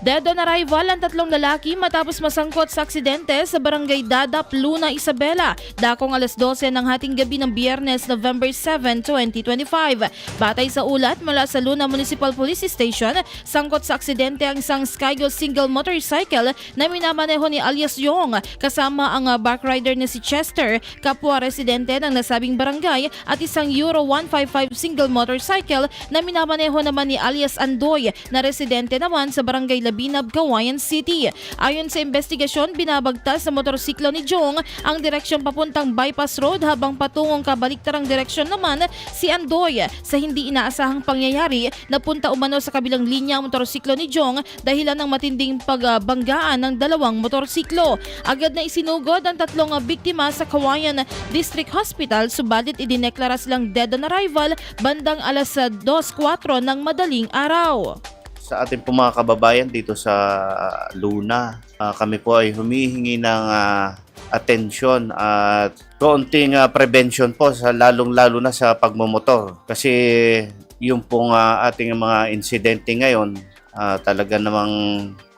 Dead on arrival ang tatlong lalaki matapos masangkot sa aksidente sa barangay Dadap, Luna, Isabela. Dakong alas 12 ng hating gabi ng biyernes, November 7, 2025. Batay sa ulat mula sa Luna Municipal Police Station, sangkot sa aksidente ang isang Skygo single motorcycle na minamaneho ni alias Yong kasama ang uh, back rider na si Chester, kapwa residente ng nasabing barangay at isang Euro 155 single motorcycle na minamaneho naman ni alias Andoy na residente naman sa barangay Labinab, Kawayan City. Ayon sa investigasyon, binabagtas sa motorsiklo ni Jong ang direksyon papuntang bypass road habang patungong kabaliktarang direksyon naman si Andoy sa hindi inaasahang pangyayari na punta umano sa kabilang linya ang motorsiklo ni Jong dahilan ng matinding pagbanggaan ng dalawang motorsiklo. Agad na isinugod ang tatlong biktima sa Kawayan District Hospital subalit idineklara silang dead on arrival bandang alas ah, 2.04 ng madaling araw. Sa ating po mga kababayan dito sa Luna. Ah, kami po ay humihingi ng ah, atensyon at kaunting ah, prevention po sa lalong-lalo na sa pagmumotor. Kasi yung pong ah, ating mga insidente ngayon ah, talaga namang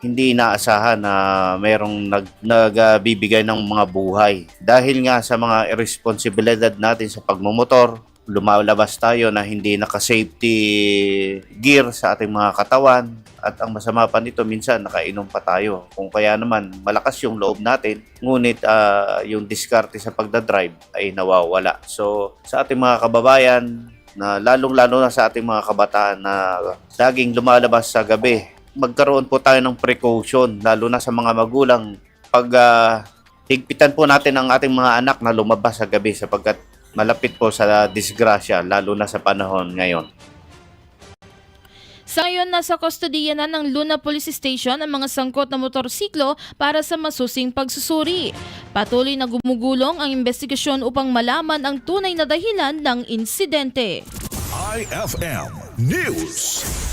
hindi inaasahan na merong nag, nagbibigay ng mga buhay. Dahil nga sa mga irresponsibilidad natin sa pagmumotor, lumalabas tayo na hindi naka-safety gear sa ating mga katawan. At ang masama pa nito minsan nakainom pa tayo. Kung kaya naman malakas yung loob natin. Ngunit ah, yung diskarte sa pagdadrive ay nawawala. So sa ating mga kababayan na lalong lalo na sa ating mga kabataan na laging lumalabas sa gabi magkaroon po tayo ng precaution lalo na sa mga magulang. Pag ah, higpitan po natin ang ating mga anak na lumabas sa gabi sapagkat malapit po sa disgrasya lalo na sa panahon ngayon. Sa ngayon, nasa kustodiya na ng Luna Police Station ang mga sangkot na motorsiklo para sa masusing pagsusuri. Patuloy na gumugulong ang investigasyon upang malaman ang tunay na dahilan ng insidente. IFM News.